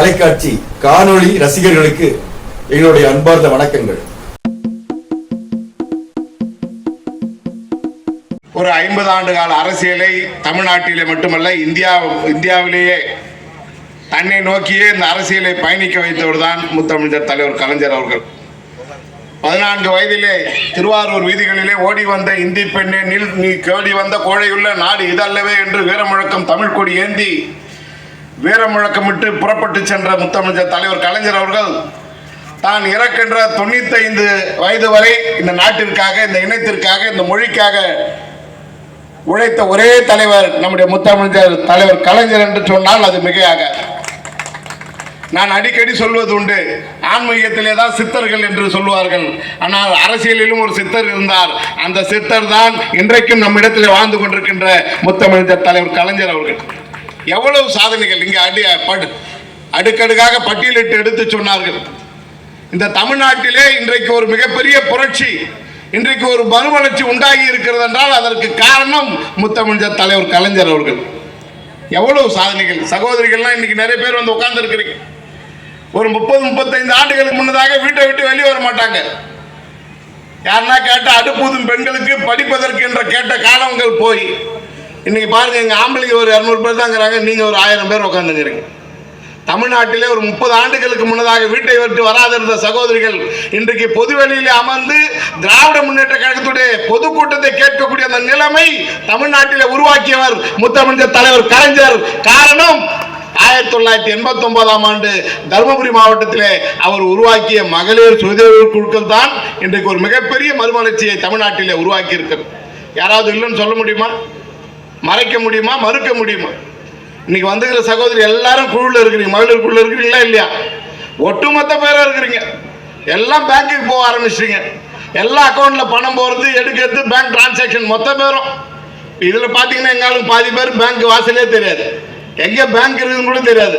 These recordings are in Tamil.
தொலைக்காட்சி காணொளி ரசிகர்களுக்கு எங்களுடைய அன்பார்ந்த வணக்கங்கள். ஒரு ஐம்பது ஆண்டு கால அரசியலை தமிழ்நாட்டிலே மட்டுமல்ல இந்தியா இந்தியாவிலேயே தன்னை நோக்கியே இந்த அரசியலை பயணிக்க வைத்தவர் தான் முத்தமிழர் தலைவர் கலைஞர் அவர்கள். பதினான்கு வயதிலே திருவாரூர் வீதிகளிலே ஓடி வந்த இந்தி பெண்ணே நில் நீ கேடி வந்த கோழையுள்ள நாடு இதல்லவே என்று வீரமுழக்கம் தமிழ் கொடி ஏந்தி வீரமுழக்கமிட்டு புறப்பட்டு சென்ற முத்தமிழர் தலைவர் கலைஞர் அவர்கள் தான் இறக்கின்ற தொண்ணூத்தைந்து வயது வரை இந்த நாட்டிற்காக இந்த இனத்திற்காக இந்த மொழிக்காக உழைத்த ஒரே தலைவர் நம்முடைய முத்தமிழர் தலைவர் கலைஞர் என்று சொன்னால் அது மிகையாக. நான் அடிக்கடி சொல்வது உண்டு ஆன்மீகத்திலே தான் சித்தர்கள் என்று சொல்லுவார்கள். ஆனால் அரசியலிலும் ஒரு சித்தர் இருந்தார். அந்த சித்தர் தான் இன்றைக்கும் நம்மிடத்தில் வாழ்ந்து கொண்டிருக்கின்ற முத்தமிழர் தலைவர் கலைஞர் அவர்கள். எவ்வளவு சாதனைகள் இங்கே அடி படு அடுக்கடுக்காக பட்டியலிட்டு எடுத்து சொன்னார்கள். இந்த தமிழ்நாட்டிலே இன்றைக்கு ஒரு மிகப்பெரிய புரட்சி இன்றைக்கு ஒரு மறுமலர்ச்சி உண்டாகி இருக்கிறது என்றால் அதற்கு காரணம் முத்தமிழர் தலைவர் கலைஞர் அவர்கள். எவ்வளவு சாதனைகள் சகோதரிகள்லாம் இன்னைக்கு நிறைய பேர் வந்து உட்கார்ந்து இருக்கிறீங்க ஒரு முப்பது முப்பத்தைந்து ஆண்டுகளுக்கு முன்னதாக வீட்டை விட்டு வெளியே வர மாட்டாங்க. யாருன்னா கேட்டால் அடுப்பூதும் பெண்களுக்கு படிப்பதற்கு என்ற கேட்ட காலங்கள் போய் இன்னைக்கு பாருங்க எங்க ஆம்பளைக்கு ஒரு இரநூறு பேர் தாங்கிறாங்க நீங்க ஒரு ஆயிரம் பேர் உட்காந்துங்கிறீங்க தமிழ்நாட்டிலே ஒரு முப்பது ஆண்டுகளுக்கு முன்னதாக வீட்டை விட்டு வராதிருந்த சகோதரிகள் இன்றைக்கு பொதுவெளியில் அமர்ந்து திராவிட முன்னேற்ற கழகத்துடைய பொதுக்கூட்டத்தை கேட்கக்கூடிய அந்த நிலைமை தமிழ்நாட்டில் உருவாக்கியவர் முத்தமிழர் தலைவர் கலைஞர். காரணம் ஆயிரத்தி தொள்ளாயிரத்தி எண்பத்தி ஒன்பதாம் ஆண்டு தருமபுரி மாவட்டத்திலே அவர் உருவாக்கிய மகளிர் சுயதொழில் குழுக்கள் தான் இன்றைக்கு ஒரு மிகப்பெரிய மறுமலர்ச்சியை தமிழ்நாட்டிலே உருவாக்கி இருக்கிறது யாராவது இல்லைன்னு சொல்ல முடியுமா? மறைக்க முடியுமா மறுக்க முடியுமா? இன்னைக்கு வந்துக்கிற சகோதரி எல்லாரும் குழுவில் இருக்கிறீங்க. மகளிர் குழுவில் இருக்கிறீங்களா இல்லையா? ஒட்டுமொத்த பேரா இருக்கிறீங்க. எல்லாம் பேங்க்குக்கு போக ஆரம்பிச்சிட்டீங்க. எல்லா அக்கௌண்ட்ல பணம் போறது எடுக்கிறது பேங்க் டிரான்சாக்ஷன் மொத்த பேரும். இதுல பாத்தீங்கன்னா எங்காலும் பாதி பேர் பேங்க் வாசலே தெரியாது. எங்க பேங்க் இருக்குதுன்னு கூட தெரியாது.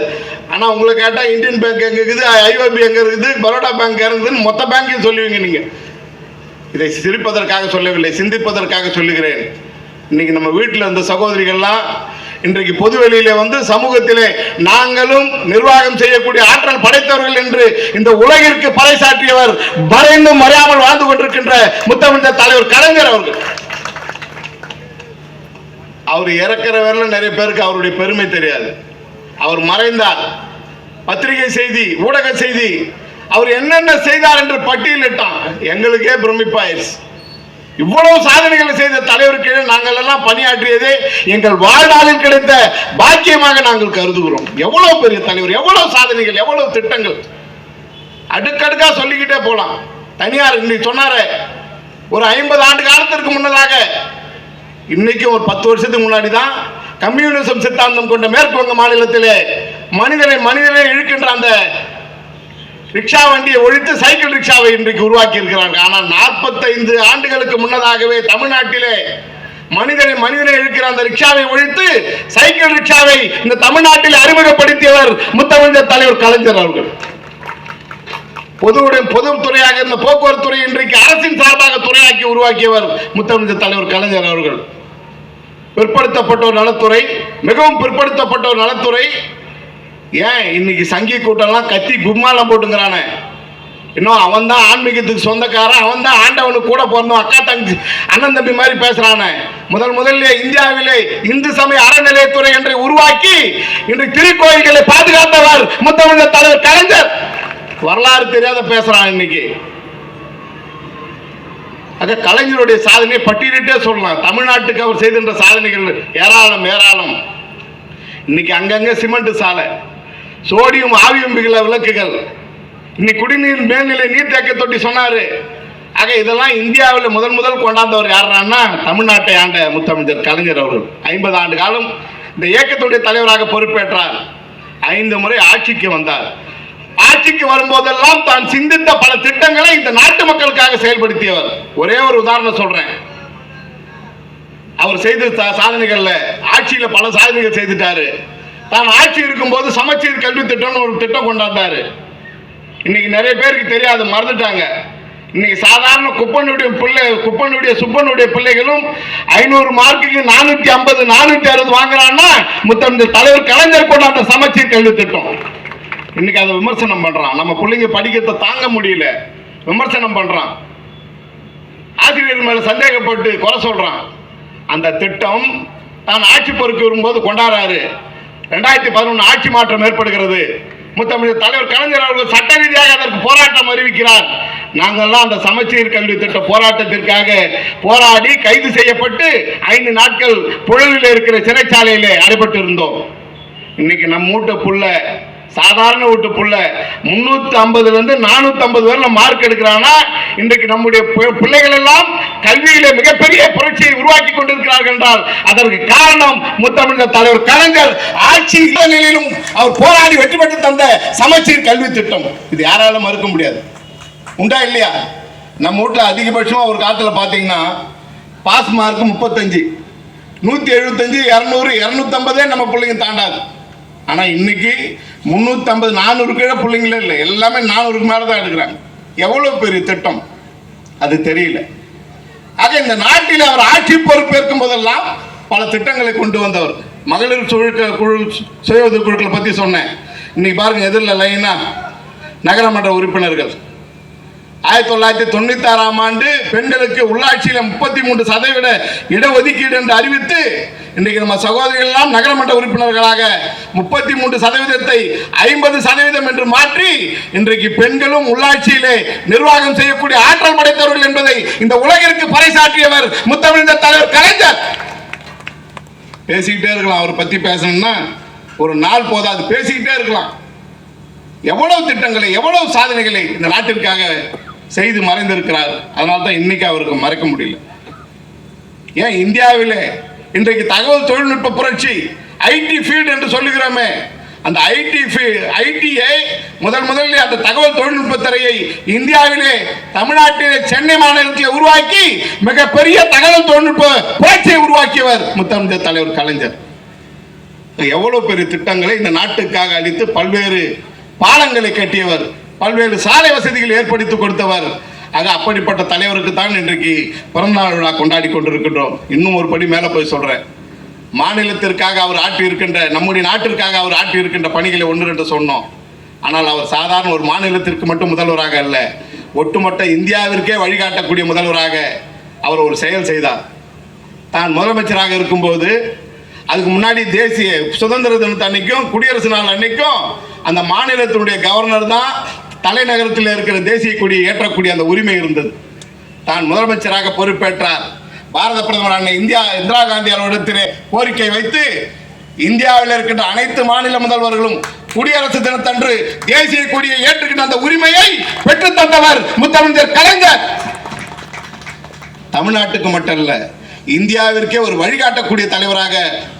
ஆனா உங்களை கேட்டா இந்தியன் பேங்க் எங்க இருக்குது ஐஓபி எங்க இருக்குது பரோடா பேங்க் இருக்குதுன்னு மொத்த பேங்க்கையும் சொல்லுவீங்க நீங்க. இதை சிரிப்பதற்காக சொல்லவில்லை சிந்திப்பதற்காக சொல்லுகிறேன். இன்னைக்கு நம்ம வீட்டில் இருந்த சகோதரிகள்லாம் இன்றைக்கு பொதுவெளியிலே வந்து சமூகத்திலே நாங்களும் நிர்வாகம் செய்யக்கூடிய ஆற்றல் படைத்தவர்கள் என்று இந்த உலகிற்கு பறைசாற்றியவர் மறைந்தும் மறையாமல் வாழ்ந்து கொண்டிருக்கின்ற முத்தமிழ் தலைவர் கலைஞர் அவர்கள். அவர் இறக்கிற வரல நிறைய பேருக்கு அவருடைய பெருமை தெரியாது. அவர் மறைந்தார். பத்திரிகை செய்தி ஊடக செய்தி அவர் என்னென்ன செய்தார் என்று பட்டியலிட்டான். எங்களுக்கே பிரமிப்பாயிருச்சு. இவ்வளவு சாதனைகளை செய்த தலைவருக்கு நாங்கள் எல்லாம் பணியாற்றியதே எங்கள் வாழ்நாளில் கிடைத்த பாக்கியமாக நாங்கள் கருதுகிறோம். எவ்வளவு பெரிய தலைவர் எவ்வளவு சாதனைகள் எவ்வளவு திட்டங்கள்? அடுக்கடுக்கா சொல்லிக்கிட்டே போலாம். தனியார் இன்னைக்கு சொன்னாரே ஒரு ஐம்பது ஆண்டு காலத்திற்கு முன்னதாக இன்னைக்கு ஒரு பத்து வருஷத்துக்கு முன்னாடி தான் கம்யூனிசம் சித்தாந்தம் கொண்ட மேற்கு வங்க மாநிலத்திலே மனிதனை மனிதனை இழுக்கின்ற அந்த ரிக்ஷா வண்டியை ஒழித்து சைக்கிள் ரிக்ஷாவை இன்றைக்கு உருவாக்கி இருக்கிறாங்க ஆனால் நாற்பத்தைந்து ஆண்டுகளுக்கு முன்னதாகவே தமிழ்நாட்டிலே மனிதனை மனிதனை இழுக்கிற அந்த ரிக்ஷாவை ஒழித்து சைக்கிள் ரிக்ஷாவை இந்த தமிழ்நாட்டில் அறிமுகப்படுத்தியவர் முத்தமிழர் தலைவர் கலைஞர் அவர்கள். பொதுவுடன் பொதுத்துறையாக இருந்த போக்குவரத்து துறை இன்றைக்கு அரசின் சார்பாக துறையாக்கி உருவாக்கியவர் முத்தமிழர் தலைவர் கலைஞர் அவர்கள். பிற்படுத்தப்பட்டோர் நலத்துறை மிகவும் பிற்படுத்தப்பட்டோர் நலத்துறை ஏன் இன்னைக்கு சங்கி கூட்டம்லாம் கத்தி கும்மாலம் போட்டுங்கிறானே? இன்னும் அவன் தான் ஆன்மீகத்துக்கு சொந்தக்காரன் அவன் தான் ஆண்டவனுக்கு கூட பிறந்தோம் அக்கா தங்கச்சி அண்ணன் தம்பி மாதிரி பேசுறானே. முதல் முதல்ல இந்தியாவிலே இந்து சமய அறநிலையத்துறை என்று உருவாக்கி இன்று திருக்கோயில்களை பாதுகாத்தவர் முத்தமிழ தலைவர் கலைஞர். வரலாறு தெரியாத பேசுறான் இன்னைக்கு. ஆக கலைஞருடைய சாதனையை பட்டியலிட்டே சொல்லலாம். தமிழ்நாட்டுக்கு அவர் செய்திருந்த சாதனைகள் ஏராளம் ஏராளம். இன்னைக்கு அங்கங்க சிமெண்ட் சாலை. சோடியம் ஆவியம் மிகுல விளக்குகள். இன்னைக்கு குடிநீர் மேல்நிலை நீர்த்தேக்க தொட்டி சொன்னாரு. ஆக இதெல்லாம் இந்தியாவில் முதன் முதல் கொண்டாந்தவர் யாருன்னா தமிழ்நாட்டை ஆண்ட முத்தமிழர் கலைஞர் அவர்கள். ஐம்பது ஆண்டு காலம் இந்த இயக்கத்துடைய தலைவராக பொறுப்பேற்றார். ஐந்து முறை ஆட்சிக்கு வந்தார். ஆட்சிக்கு வரும்போதெல்லாம் தான் சிந்தித்த பல திட்டங்களை இந்த நாட்டு மக்களுக்காக செயல்படுத்தியவர். ஒரே ஒரு உதாரணம் சொல்றேன். அவர் செய்த சாதனைகள்ல ஆட்சியில பல சாதனைகள் செய்துட்டாரு. தான் ஆட்சி இருக்கும்போது சமச்சீர் கல்வி திட்டம்னு ஒரு திட்டம் கொண்டாந்தாரு. இன்னைக்கு நிறைய பேருக்கு தெரியாது மறந்துட்டாங்க. இன்னைக்கு சாதாரண குப்பனுடைய பிள்ளை குப்பனுடைய சுப்பனுடைய பிள்ளைகளும் ஐநூறு மார்க்குக்கு நானூத்தி ஐம்பது நானூத்தி அறுபது வாங்குறான்னா முத்தமிழ் தலைவர் கலைஞர் கொண்டாட்ட சமச்சீர் கல்வி திட்டம். இன்னைக்கு அதை விமர்சனம் பண்றான். நம்ம பிள்ளைங்க படிக்கிறத தாங்க முடியல. விமர்சனம் பண்றான். ஆசிரியர் மேல சந்தேகப்பட்டு குறை சொல்றான். அந்த திட்டம் தான் ஆட்சி பொறுப்பு வரும்போது கொண்டாடுறாரு ரெண்டாயிரத்தி பதினொன்று ஆட்சி மாற்றம் ஏற்படுகிறது. முத்தமிழ் தலைவர் கலைஞர் அவர்கள் சட்ட ரீதியாக அதற்கு போராட்டம் அறிவிக்கிறார். நாங்கள்லாம் அந்த சமச்சீர் கல்வி திட்ட போராட்டத்திற்காக போராடி கைது செய்யப்பட்டு ஐந்து நாட்கள் புழலில் இருக்கிற சிறைச்சாலையிலே அடைபட்டு இருந்தோம் இன்னைக்கு நம்ம புள்ள சாதாரண வீட்டு புள்ள. முன்னூத்தி ஐம்பதுல இருந்து நானூத்தி ஐம்பது வரல மார்க் எடுக்கிறானா? இன்றைக்கு நம்முடைய பிள்ளைகள் எல்லாம் கல்வியில மிகப்பெரிய புரட்சியை உருவாக்கி கொண்டிருக்கிறார்கள் என்றால் அதற்கு காரணம் முத்தமிழர் தலைவர் கலைஞர் ஆட்சி நிலையிலும் அவர் போராடி வெற்றி பெற்று தந்த சமச்சீர் கல்வி திட்டம். இது யாராலும் மறுக்க முடியாது. உண்டா இல்லையா? நம்ம வீட்டில் அதிகபட்சமாக ஒரு காலத்தில் பார்த்தீங்கன்னா பாஸ் மார்க் முப்பத்தஞ்சு. நூற்றி எழுபத்தஞ்சு இரநூறு இரநூத்தம்பதே நம்ம பிள்ளைங்க தாண்டாது. ஆனால் இன்னைக்கு முந்நூற்றம்பது நானூறு கீழே பிள்ளைங்களே இல்லை. எல்லாமே நானூறுக்கு மேலே தான் எடுக்கிறாங்க. எவ்வளோ பெரிய திட்டம்? அது தெரியல. ஆக இந்த நாட்டில் அவர் ஆட்சி பொறுப்பேற்கும் போதெல்லாம் பல திட்டங்களை கொண்டு வந்தவர். மகளிர் சுழுக்க குழு சுய உதவி குழுக்களை பற்றி சொன்னேன். இன்னைக்கு பாருங்க எதிரில் லைனா நகரமன்ற உறுப்பினர்கள். ஆயிரத்தி தொள்ளாயிரத்தி தொண்ணூத்தி ஆறாம் ஆண்டு பெண்களுக்கு உள்ளாட்சியில் முப்பத்தி மூன்று சதவீத இடஒதுக்கீடு என்று அறிவித்து இன்றைக்கு நம்ம சகோதரிகள் எல்லாம் நகரமன்ற உறுப்பினர்களாக முப்பத்தி மூன்று சதவீதத்தை ஐம்பது சதவீதம் என்று மாற்றி இன்றைக்கு பெண்களும் உள்ளாட்சியிலே நிர்வாகம் செய்யக்கூடிய ஆற்றல் படைத்தவர்கள் என்பதை இந்த உலகிற்கு பறைசாற்றியவர் முத்தமிழ்ந்த தலைவர் கலைஞர். பேசிக்கிட்டே இருக்கலாம் அவரை பத்தி பேசணும்னா ஒரு நாள் போதாது பேசிக்கிட்டே இருக்கலாம். எவ்வளவு திட்டங்களை எவ்வளவு சாதனைகளை இந்த நாட்டிற்காக செய்து மறைந்திருக்கிறார். அதனால தான் இன்னைக்கு அவருக்கு மறைக்க முடியல. ஏன் இந்தியாவிலே இன்றைக்கு தகவல் தொழில்நுட்ப புரட்சி ஐடி ஃபீல்டு என்று சொல்லுகிறோமே அந்த ஐடி ஐடியை முதல் முதலில் அந்த தகவல் தொழில்நுட்ப துறையை இந்தியாவிலே தமிழ்நாட்டிலே சென்னை மாநிலத்தில் உருவாக்கி மிகப்பெரிய தகவல் தொழில்நுட்ப புரட்சியை உருவாக்கியவர் முத்தமிழ் தலைவர் கலைஞர். எவ்வளவு பெரிய திட்டங்களை இந்த நாட்டுக்காக அளித்து பல்வேறு பாலங்களை கட்டியவர். பல்வேறு சாலை வசதிகள் ஏற்படுத்தி கொடுத்தவர். ஆக அப்படிப்பட்ட தலைவருக்கு தான் இன்றைக்கு பிறந்தநாள் விழா கொண்டாடி கொண்டிருக்கின்றோம். இன்னும் ஒரு படி மேலே போய் சொல்கிறேன் மாநிலத்திற்காக அவர் ஆற்றி இருக்கின்ற நம்முடைய நாட்டிற்காக அவர் ஆற்றி இருக்கின்ற பணிகளை ஒன்று ரெண்டு சொன்னோம். ஆனால் அவர் சாதாரண ஒரு மாநிலத்திற்கு மட்டும் முதல்வராக அல்ல ஒட்டுமொத்த இந்தியாவிற்கே வழிகாட்டக்கூடிய முதல்வராக அவர் ஒரு செயல் செய்தார். தான் முதலமைச்சராக இருக்கும்போது அதுக்கு முன்னாடி தேசிய சுதந்திர தினத்து அன்னைக்கும் குடியரசு நாள் அன்னைக்கும் அந்த மாநிலத்தினுடைய கவர்னர் தான் தலைநகரத்தில் இருக்கிற தேசிய கொடியை ஏற்றக்கூடிய அந்த உரிமை இருந்தது. தான் முதலமைச்சராக பொறுப்பேற்றார். பாரத பிரதமர் இந்தியா இந்திரா காந்தி அவரிடத்திலே கோரிக்கை வைத்து இந்தியாவில் இருக்கின்ற அனைத்து மாநில முதல்வர்களும் குடியரசு தினத்தன்று தேசிய கொடியை ஏற்றுக்கின்ற அந்த உரிமையை பெற்றுத்தந்தவர் முத்தமிழர் கலைஞர். தமிழ்நாட்டுக்கு மட்டும் இல்லை இந்தியாவிற்கே ஒரு வழிகாட்டக்கூடிய தலைவராக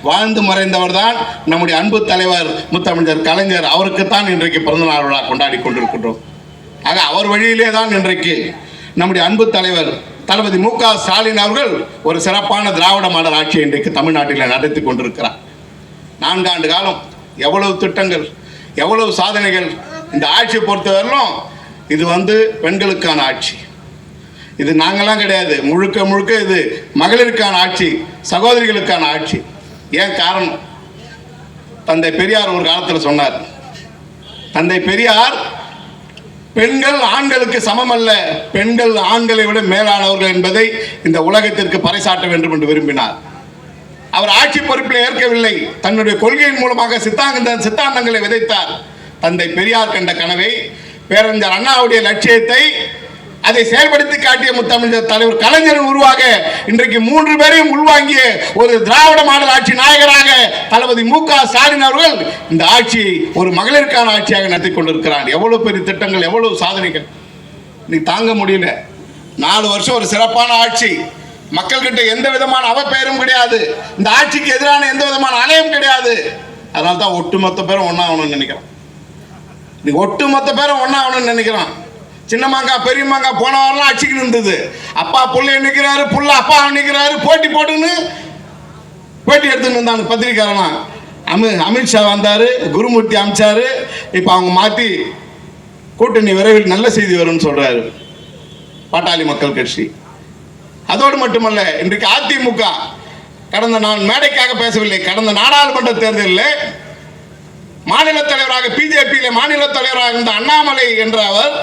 வாழ்ந்து மறைந்தவர் தான் நம்முடைய அன்பு தலைவர் முத்தமிழர் கலைஞர். அவருக்குத்தான் இன்றைக்கு பிறந்தநாள் விழா கொண்டாடி கொண்டிருக்கின்றோம். ஆக அவர் வழியிலே தான் இன்றைக்கு நம்முடைய அன்பு தலைவர் தளபதி மு க ஸ்டாலின் அவர்கள் ஒரு சிறப்பான திராவிட மாடல் ஆட்சியை இன்றைக்கு தமிழ்நாட்டில் நடத்தி கொண்டிருக்கிறார். நான்காண்டு காலம் எவ்வளவு திட்டங்கள் எவ்வளவு சாதனைகள் இந்த ஆட்சியை பொறுத்தவரையிலும் இது வந்து பெண்களுக்கான ஆட்சி. இது நாங்களாம் கிடையாது. முழுக்க முழுக்க இது மகளிருக்கான ஆட்சி சகோதரிகளுக்கான ஆட்சி. ஏன் காரணம்? தந்தை பெரியார் ஒரு காலத்தில் சொன்னார். தந்தை பெரியார் பெண்கள் ஆண்களுக்கு சமம் அல்ல பெண்கள் ஆண்களை விட மேலானவர்கள் என்பதை இந்த உலகத்திற்கு பறைசாட்ட வேண்டும் என்று விரும்பினார். அவர் ஆட்சி பொறுப்பில் ஏற்கவில்லை. தன்னுடைய கொள்கையின் மூலமாக சித்தாந்த சித்தாந்தங்களை விதைத்தார். தந்தை பெரியார் கண்ட கனவை பேரறிஞர் அண்ணாவுடைய லட்சியத்தை அதை செயல்படுத்தி காட்டிய முத்தமிழர் தலைவர் கலைஞர் உருவாக இன்றைக்கு மூன்று பேரையும் உள்வாங்கிய ஒரு திராவிட மாடல் ஆட்சி நாயகராக தளபதி மு க ஸ்டாலின் அவர்கள் இந்த ஆட்சி ஒரு மகளிருக்கான ஆட்சியாக நடத்தி கொண்டிருக்கிறார். எவ்வளவு பெரிய திட்டங்கள் எவ்வளவு சாதனைகள்? நீ தாங்க முடியல. நாலு வருஷம் ஒரு சிறப்பான ஆட்சி. மக்கள்கிட்ட எந்த விதமான அவப்பெயரும் கிடையாது. இந்த ஆட்சிக்கு எதிரான எந்த விதமான அலையும் கிடையாது. அதனால தான் ஒட்டுமொத்த பேரும் ஒன்றாகணும்னு நினைக்கிறான் நீ ஒட்டுமொத்த பேரும் ஒன்றாகணும்னு நினைக்கிறான் சின்ன மாங்கா பெரிய மாங்கா போன வாரம்லாம் அடிச்சுக்கிட்டு இருந்தது. அப்பா புள்ளைய நிற்கிறாரு புள்ள அப்பா நிற்கிறாரு போட்டி போட்டுன்னு போட்டி எடுத்துன்னு இருந்தாங்க பத்திரிக்காரலாம் அமி அமித்ஷா வந்தார் குருமூர்த்தி அமிச்சார். இப்போ அவங்க மாற்றி கூட்டணி விரைவில் நல்ல செய்தி வரும்னு சொல்கிறாரு பாட்டாளி மக்கள் கட்சி. அதோடு மட்டுமல்ல இன்றைக்கு அதிமுக கடந்த நான் மேடைக்காக பேசவில்லை கடந்த நாடாளுமன்ற தேர்தலில் மாநில தலைவராக பிஜேபியில் மாநில தலைவராக இருந்த அண்ணாமலை என்ற அவர்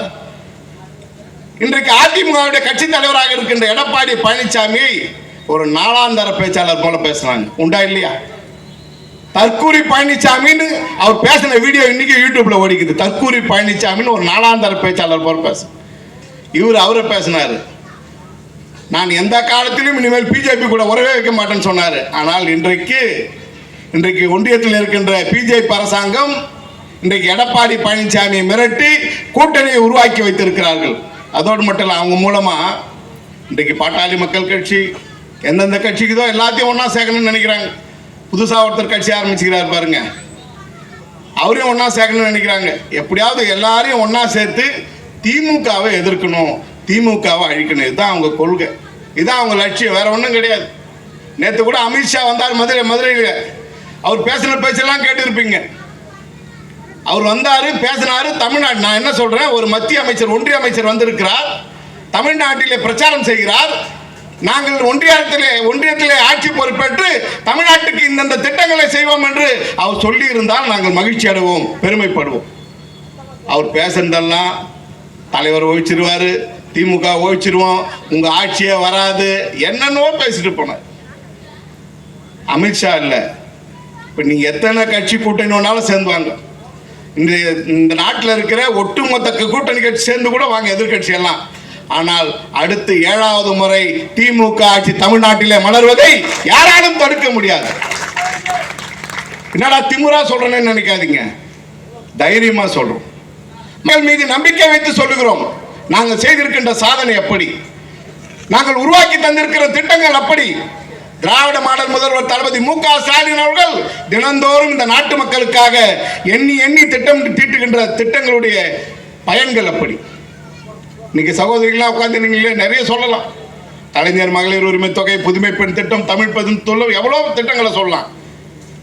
இன்றைக்கு அதிமுகவுடைய கட்சி தலைவராக இருக்கின்ற எடப்பாடி பழனிசாமி ஒரு நாலாந்தர பேச்சாளர் போல பேசுறாங்க. உண்டா இல்லையா? தற்கூரி பழனிசாமின்னு அவர் பேசின வீடியோ இன்னைக்கு யூடியூப்ல ஓடிக்குது. தற்கூரி பழனிசாமின்னு ஒரு நாலாந்தர பேச்சாளர் போல பேச. இவர் அவரை பேசினார். நான் எந்த காலத்திலும் இனிமேல் பிஜேபி கூட உறவே வைக்க மாட்டேன்னு சொன்னார். ஆனால் இன்றைக்கு இன்றைக்கு ஒன்றியத்தில் இருக்கின்ற பிஜேபி அரசாங்கம் இன்றைக்கு எடப்பாடி பழனிசாமியை மிரட்டி கூட்டணியை உருவாக்கி வைத்திருக்கிறார்கள். அதோடு மட்டும் இல்லை அவங்க மூலமாக இன்றைக்கு பாட்டாளி மக்கள் கட்சி எந்தெந்த கட்சிக்குதோ எல்லாத்தையும் ஒன்றா சேர்க்கணும்னு நினைக்கிறாங்க. புதுசாக ஒருத்தர் கட்சி ஆரம்பிச்சுக்கிறார் பாருங்க. அவரையும் ஒன்றா சேர்க்கணும்னு நினைக்கிறாங்க. எப்படியாவது எல்லாரையும் ஒன்றா சேர்த்து திமுகவை எதிர்க்கணும் திமுகவை அழிக்கணும். இதுதான் அவங்க கொள்கை. இதுதான் அவங்க லட்சியம். வேற ஒன்றும் கிடையாது. நேற்று கூட அமித்ஷா வந்தார் மதுரை மதுரையில். அவர் பேசின பேச்செல்லாம் கேட்டிருப்பீங்க. அவர் வந்தாரு பேசினாரு. தமிழ்நாடு நான் என்ன சொல்றேன்? ஒரு மத்திய அமைச்சர் ஒன்றிய அமைச்சர் வந்திருக்கிறார். தமிழ்நாட்டிலே பிரச்சாரம் செய்கிறார். நாங்கள் ஒன்றியத்திலே ஒன்றியத்திலே ஆட்சி பொறுப்பேற்று தமிழ்நாட்டுக்கு இந்தந்த திட்டங்களை செய்வோம் என்று அவர் சொல்லி இருந்தால் நாங்கள் மகிழ்ச்சி அடைவோம் பெருமைப்படுவோம். அவர் பேசுனதெல்லாம் தலைவர் ஓய்ச்சிருவாரு திமுக ஓய்ச்சிருவோம் உங்கள் ஆட்சியே வராது என்னென்னவோ பேசிட்டு போனார். அமித்ஷா இல்லை. இப்போ நீங்கள் எத்தனை கட்சி கூட்டணி வேணாலும் சேர்ந்து வாங்க இந்த இந்த நாட்டில் இருக்கிற ஒட்டுமொத்த கூட்டணி கட்சி சேர்ந்து கூட வாங்க எதிர்க்கட்சி எல்லாம் ஆனால் அடுத்து ஏழாவது முறை திமுக ஆட்சி தமிழ்நாட்டிலே மலர்வதை யாராலும் தடுக்க முடியாது. என்னடா திமுறா சொல்றேன்னு நினைக்காதீங்க. தைரியமா சொல்றோம். மக்கள் மீது நம்பிக்கை வைத்து சொல்லுகிறோம். நாங்கள் செய்திருக்கின்ற சாதனை எப்படி நாங்கள் உருவாக்கி தந்திருக்கிற திட்டங்கள் அப்படி. திராவிட மாடல் முதல்வர் தளபதி மு க ஸ்டாலின் அவர்கள் தினந்தோறும் இந்த நாட்டு மக்களுக்காக எண்ணி எண்ணி திட்டம் தீட்டுகின்ற திட்டங்களுடைய பயன்கள் அப்படி. இன்னைக்கு சகோதரிகளாக உட்காந்துருங்களே நிறைய சொல்லலாம். கலைஞர் மகளிர் உரிமை தொகை புதுமை பெண் திட்டம் தமிழ் பெண் தொல்லும் எவ்வளோ திட்டங்களை சொல்லலாம்.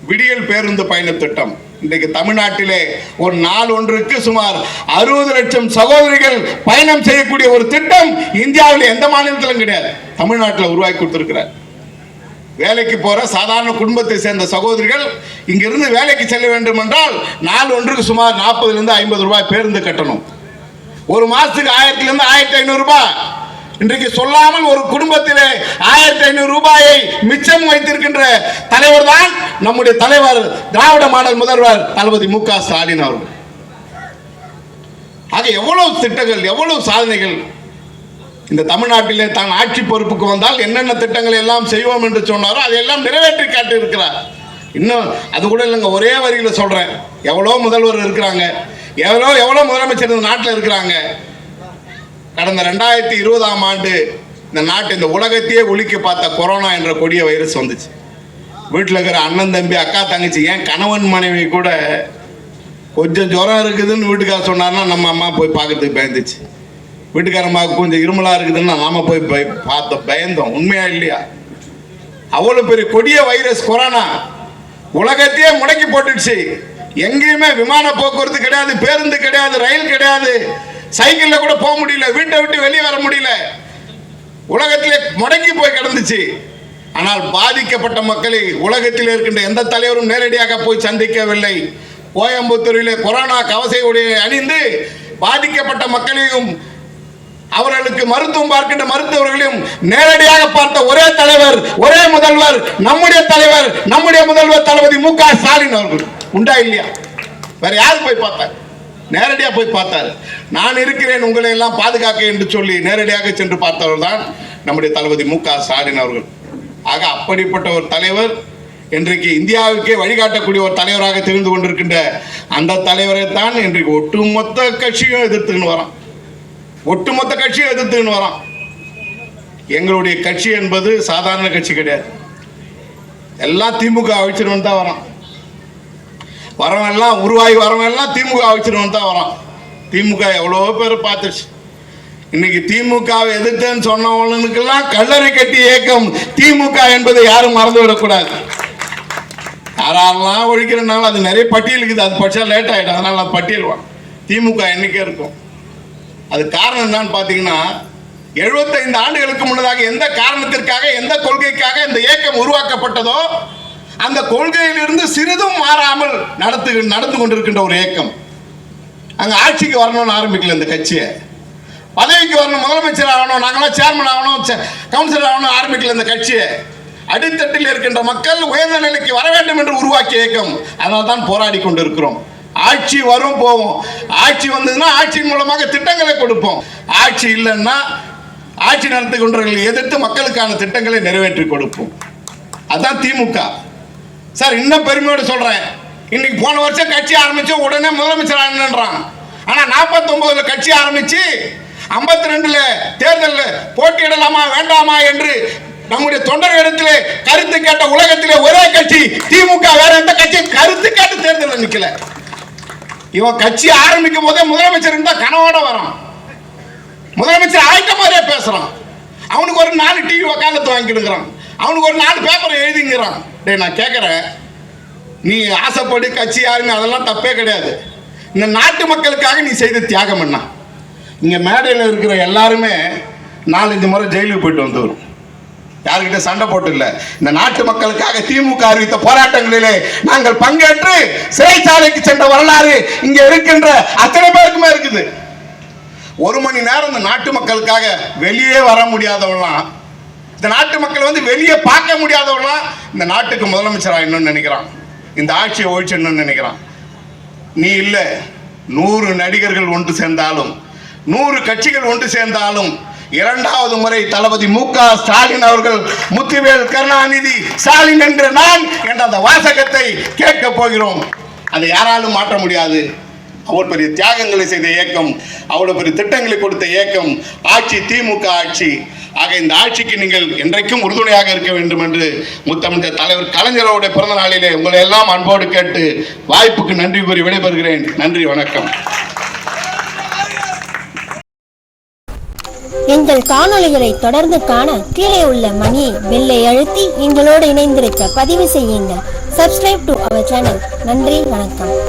விடியல் பேருந்து பயண திட்டம். இன்றைக்கு தமிழ்நாட்டிலே ஒரு நாள் ஒன்றுக்கு சுமார் அறுபது லட்சம் சகோதரிகள் பயணம் செய்யக்கூடிய ஒரு திட்டம் இந்தியாவில் எந்த மாநிலத்திலும் கிடையாது. தமிழ்நாட்டில் உருவாக்கி கொடுத்திருக்கிறார். வேலைக்கு போற சாதாரண குடும்பத்தை சேர்ந்த சகோதரிகள் இங்கிருந்து வேலைக்கு செல்ல வேண்டும் என்றால் நாள் ஒன்றுக்கு சுமார் நாற்பதுல இருந்து ஐம்பது ரூபாய் பேருந்து கட்டணும். ஒரு மாசத்துக்கு ஆயிரத்துலேருந்து ஆயிரத்தி ஐநூறு ரூபாய். இன்றைக்கு சொல்லாமல் ஒரு குடும்பத்திலே ஆயிரத்தி ஐநூறு ரூபாயை மிச்சம் வைத்திருக்கின்ற தலைவர் தான் நம்முடைய தலைவர் திராவிட மாடல் முதல்வர் தளபதி மு க ஸ்டாலின் அவர்கள். ஆக எவ்வளவு திட்டங்கள் எவ்வளவு சாதனைகள் இந்த தமிழ்நாட்டிலே தான் ஆட்சி பொறுப்புக்கு வந்தால் என்னென்ன திட்டங்களை எல்லாம் செய்வோம் என்று சொன்னாரோ அதையெல்லாம் நிறைவேற்றி காட்டியிருக்கிறார். இன்னும் அது கூட இல்லைங்க ஒரே வரியில் சொல்கிறேன் எவ்வளோ முதல்வர் இருக்கிறாங்க எவ்வளோ எவ்வளோ முதலமைச்சர் இந்த நாட்டில் இருக்கிறாங்க. கடந்த ரெண்டாயிரத்தி இருபதாம் ஆண்டு இந்த நாட்டு இந்த உலகத்தையே ஒழிக்க பார்த்த கொரோனா என்ற கொடிய வைரஸ் வந்துச்சு. வீட்டில் இருக்கிற அண்ணன் தம்பி அக்கா தங்கச்சி ஏன் கணவன் மனைவி கூட கொஞ்சம் ஜுரம் இருக்குதுன்னு வீட்டுக்காரர் சொன்னார்னா நம்ம அம்மா போய் பார்க்கறதுக்கு பயந்துச்சு. வீட்டுக்காரமாக கொஞ்சம் இருமலா இருக்குதுன்னு நாம போய் பய பார்த்தோம். பயந்தோம். உண்மையா இல்லையா? அவ்வளவு பெரிய கொடிய வைரஸ் கொரோனா. உலகத்தையே முடக்கி போட்டுடுச்சு. எங்கேயுமே விமான போக்குவரத்து கிடையாது பேருந்து கிடையாது ரயில் கிடையாது. சைக்கிள்ல கூட போக முடியல வீட்டை விட்டு வெளியே வர முடியல. உலகத்திலே முடங்கி போய் கிடந்துச்சு. ஆனால் பாதிக்கப்பட்ட மக்களை உலகத்தில் இருக்கின்ற எந்த தலைவரும் நேரடியாக போய் சந்திக்கவில்லை. கோயம்புத்தூரிலே கொரோனா கவசை உடைய அணிந்து பாதிக்கப்பட்ட மக்களையும் அவர்களுக்கு மருத்துவம் பார்க்கின்ற மருத்துவர்களையும் நேரடியாக பார்த்த ஒரே தலைவர் ஒரே முதல்வர் நம்முடைய தலைவர் நம்முடைய முதல்வர் தளபதி மு க ஸ்டாலின் அவர்கள். உண்டா இல்லையா? வேற யாரு போய் பார்த்தார்? நேரடியாக போய் பார்த்தார். நான் இருக்கிறேன் உங்களை எல்லாம் பாதுகாக்க என்று சொல்லி நேரடியாக சென்று பார்த்தவர் தான் நம்முடைய தளபதி மு க ஸ்டாலின் அவர்கள். ஆக அப்படிப்பட்ட ஒரு தலைவர் இன்றைக்கு இந்தியாவுக்கே வழிகாட்டக்கூடிய ஒரு தலைவராக தெரிந்து கொண்டிருக்கின்ற அந்த தலைவரை தான் இன்றைக்கு ஒட்டுமொத்த கட்சியும் எதிர்த்துன்னு வரான். ஒட்டுமொத்த கட்சியும் எதிர்த்துன்னு வரான். எங்களுடைய கட்சி என்பது சாதாரண கட்சி கிடையாது. எல்லாம் திமுக அழிச்சிருவன் தான் வரான். வரவன் எல்லாம் உருவாகி வரவன் எல்லாம் திமுக அழிச்சிருவன் தான் வரான். திமுக எவ்வளோ பேர் பார்த்துருச்சு. இன்னைக்கு திமுகவை எதிர்த்தேன்னு சொன்னவனுக்கெல்லாம் கல்லறை கட்டி இயக்கம் திமுக என்பதை யாரும் மறந்து விடக்கூடாது யாரெல்லாம் ஒழிக்கிறனால அது நிறைய பட்டியல் இருக்குது. அது படிச்சா லேட் ஆகிடும் அதனால அது பட்டியல் வரும். திமுக என்றைக்கே இருக்கும். அது காரணம் என்னன்னு பார்த்தீங்கன்னா எழுபத்தைந்து ஆண்டுகளுக்கு முன்னதாக எந்த காரணத்திற்காக எந்த கொள்கைக்காக இந்த இயக்கம் உருவாக்கப்பட்டதோ அந்த கொள்கையிலிருந்து சிறிதும் மாறாமல் நடத்து நடந்து கொண்டிருக்கின்ற ஒரு இயக்கம். அங்கே ஆட்சிக்கு வரணும்னு ஆரம்பிக்கல இந்த கட்சியை. பதவிக்கு வரணும் முதலமைச்சர் ஆகணும் நாங்களாம் சேர்மன் ஆகணும் சே- கவுன்சிலர் ஆகணும் ஆரம்பிக்கல இந்த கட்சியை. அடித்தட்டில் இருக்கின்ற மக்கள் உயர்ந்த நிலைக்கு வர வேண்டும் என்று உருவாக்கிய இயக்கம். அதனால தான் போராடி கொண்டிருக்கிறோம். ஆட்சி வரும் போவோம். ஆட்சி வந்ததுன்னா ஆட்சியின் மூலமாக திட்டங்களை கொடுப்போம். ஆட்சி இல்லைன்னா ஆட்சி நடத்தி கொண்டவர்களை எதிர்த்து மக்களுக்கான திட்டங்களை நிறைவேற்றி கொடுப்போம். அதான் திமுக. சார் இன்னும் பெருமையோடு சொல்கிறேன் இன்னைக்கு போன வருஷம் கட்சி ஆரம்பிச்சு உடனே முதலமைச்சர் ஆனன்றான். ஆனால் நாற்பத்தொம்போதில் கட்சி ஆரம்பிச்சு 52 ரெண்டுல தேர்தலில் போட்டியிடலாமா வேண்டாமா என்று நம்முடைய தொண்டர்களிடத்தில் கருத்து கேட்ட உலகத்திலே ஒரே கட்சி திமுக. வேற எந்த கட்சியும் கருத்து கேட்டு தேர்தலில் நிக்கல. இவன் கட்சி ஆரம்பிக்கும் போதே முதலமைச்சர் இருந்தா கனவோட வரான். முதலமைச்சர் ஆயிட்ட மாதிரியே பேசுறான். அவனுக்கு ஒரு நாலு டிவி வக்காலத்து வாங்கிடுங்கிறான். அவனுக்கு ஒரு நாலு பேப்பர் எழுதிங்கிறான். டேய் நான் கேட்குறேன் நீ ஆசைப்படு கட்சி யாருமே அதெல்லாம் தப்பே கிடையாது. இந்த நாட்டு மக்களுக்காக நீ செய்த தியாகம் என்ன? இங்கே மேடையில் இருக்கிற எல்லாருமே நாலஞ்சு முறை ஜெயிலுக்கு போயிட்டு வந்து வரும் யாருக்கிட்ட சண்டை போட்டு இல்ல இந்த நாட்டு மக்களுக்காக திமுக அறிவித்த போராட்டங்களிலே நாங்கள் பங்கேற்று சிறைச்சாலைக்கு சென்ற வரலாறு இங்க இருக்கின்ற அத்தனை பேருக்குமே இருக்குது. ஒரு மணி நேரம் இந்த நாட்டு மக்களுக்காக வெளியே வர முடியாதவங்களாம் இந்த நாட்டு மக்கள் வந்து வெளியே பார்க்க முடியாதவங்களாம் இந்த நாட்டுக்கு முதலமைச்சர் ஆகணும்னு நினைக்கிறான். இந்த ஆட்சியை ஒழிச்சிடணும்னு நினைக்கிறான். நீ இல்லை நூறு நடிகர்கள் ஒன்று சேர்ந்தாலும் நூறு கட்சிகள் ஒன்று சேர்ந்தாலும் இரண்டாவது முறை தளபதி மு க ஸ்டாலின் அவர்கள் முத்துவேல் கருணாநிதி ஸ்டாலின் என்ற நான் என்ற அந்த வாசகத்தை கேட்க போகிறோம். அதை யாராலும் மாற்ற முடியாது. அவ்வளோ பெரிய தியாகங்களை செய்த இயக்கம் அவ்வளோ பெரிய திட்டங்களை கொடுத்த இயக்கம் ஆட்சி திமுக ஆட்சி. ஆக இந்த ஆட்சிக்கு நீங்கள் என்றைக்கும் உறுதுணையாக இருக்க வேண்டும் என்று முத்தமிழர் தலைவர் கலைஞரோட பிறந்த நாளிலே உங்களை எல்லாம் அன்போடு கேட்டு வாய்ப்புக்கு நன்றி கூறி விடைபெறுகிறேன். நன்றி வணக்கம். எங்கள் காணொலிகளை தொடர்ந்து காண கீழே உள்ள மணியை பெல்லை அழுத்தி எங்களோடு இணைந்திருக்க பதிவு செய்யுங்கள் சப்ஸ்கிரைப் டு அவர் சேனல் நன்றி வணக்கம்.